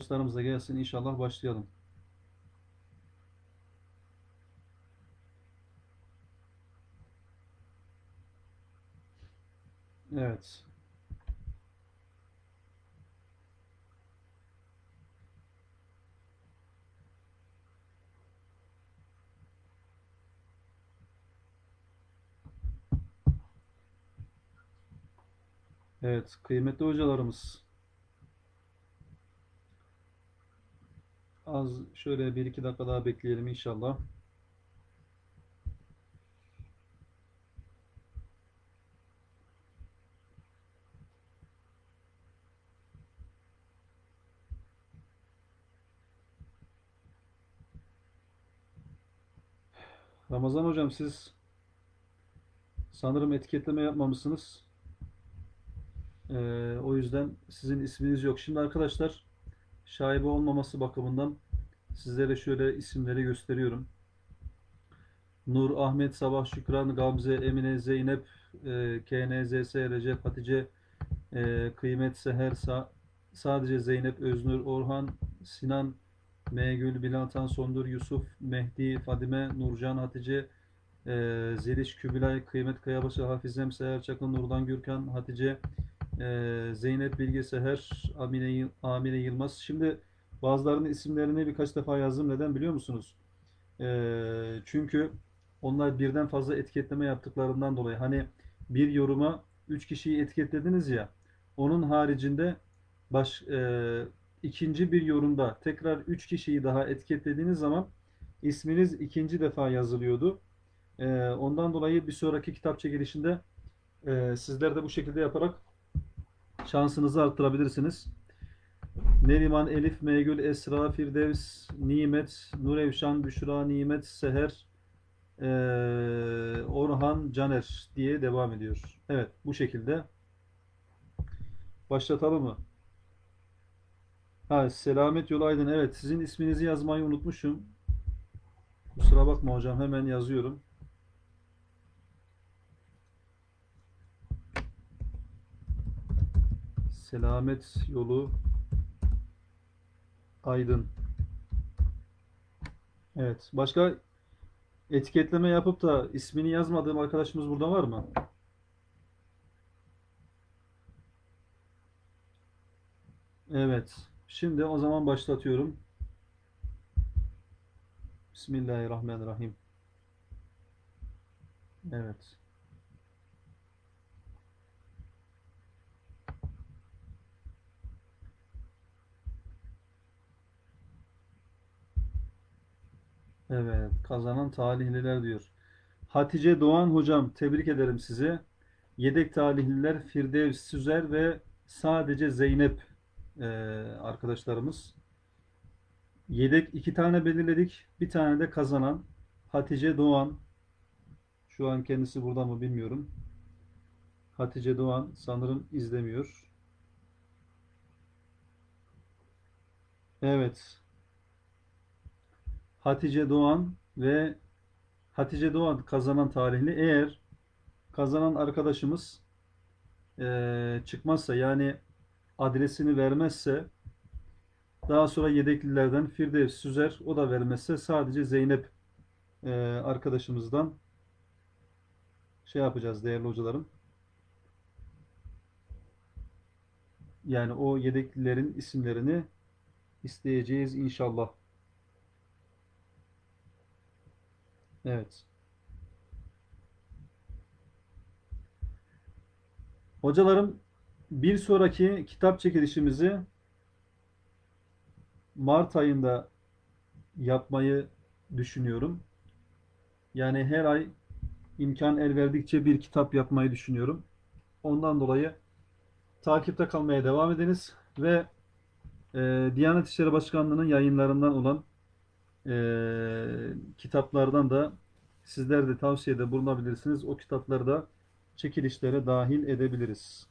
Arkadaşlarımız da gelsin inşallah başlayalım. Evet. Evet, kıymetli hocalarımız. Az şöyle bir iki dakika daha bekleyelim inşallah. Ramazan hocam siz sanırım etiketleme yapmamışsınız. Ee, o yüzden sizin isminiz yok. Şimdi arkadaşlar şaibe olmaması bakımından sizlere şöyle isimleri gösteriyorum. Nur, Ahmet, Sabah, Şükran, Gamze, Emine, Zeynep, e, KNZS, Recep, Hatice, e, Kıymet, Seher, Sa- sadece Zeynep, Öznur, Orhan, Sinan, Megül, Bilantan, Sondur, Yusuf, Mehdi, Fadime, Nurcan, Hatice, e, Zeliş, Kübilay, Kıymet, Kayabaşı, Hafizem, Seher, Çakın, Nurdan, Gürkan, Hatice, e, Zeynep, Bilge, Seher, Amine, Amine Yılmaz. Şimdi bazılarının isimlerini birkaç defa yazdım. Neden biliyor musunuz? E, çünkü onlar birden fazla etiketleme yaptıklarından dolayı. Hani bir yoruma 3 kişiyi etiketlediniz ya. Onun haricinde baş, e, ikinci bir yorumda tekrar 3 kişiyi daha etiketlediğiniz zaman isminiz ikinci defa yazılıyordu. E, ondan dolayı bir sonraki kitap çekilişinde e, sizler de bu şekilde yaparak şansınızı arttırabilirsiniz. Neriman, Elif, Meygül, Esra, Firdevs, Nimet, Nurevşan, Büşra, Nimet, Seher, eee, Orhan, Caner diye devam ediyor. Evet, bu şekilde. Başlatalım mı? Ha, Selamet Yolu Aydın. Evet, sizin isminizi yazmayı unutmuşum. Kusura bakma hocam, hemen yazıyorum. Selamet Yolu Aydın. Evet, başka etiketleme yapıp da ismini yazmadığım arkadaşımız burada var mı? Evet. Şimdi o zaman başlatıyorum. Bismillahirrahmanirrahim. Evet. Evet. Kazanan talihliler diyor. Hatice Doğan hocam tebrik ederim sizi. Yedek talihliler Firdevs Süzer ve sadece Zeynep e, arkadaşlarımız. Yedek iki tane belirledik. Bir tane de kazanan Hatice Doğan. Şu an kendisi burada mı bilmiyorum. Hatice Doğan sanırım izlemiyor. Evet. Hatice Doğan ve Hatice Doğan kazanan tarihli. Eğer kazanan arkadaşımız eee, çıkmazsa yani adresini vermezse daha sonra yedeklilerden Firdevs Süzer o da vermezse sadece Zeynep eee, arkadaşımızdan şey yapacağız değerli hocalarım. Yani o yedeklilerin isimlerini isteyeceğiz inşallah. Evet. Hocalarım bir sonraki kitap çekilişimizi Mart ayında yapmayı düşünüyorum. Yani her ay imkan el verdikçe bir kitap yapmayı düşünüyorum. Ondan dolayı takipte kalmaya devam ediniz ve e, Diyanet İşleri Başkanlığı'nın yayınlarından olan e, kitaplardan da sizler de tavsiyede bulunabilirsiniz. O kitapları da çekilişlere dahil edebiliriz.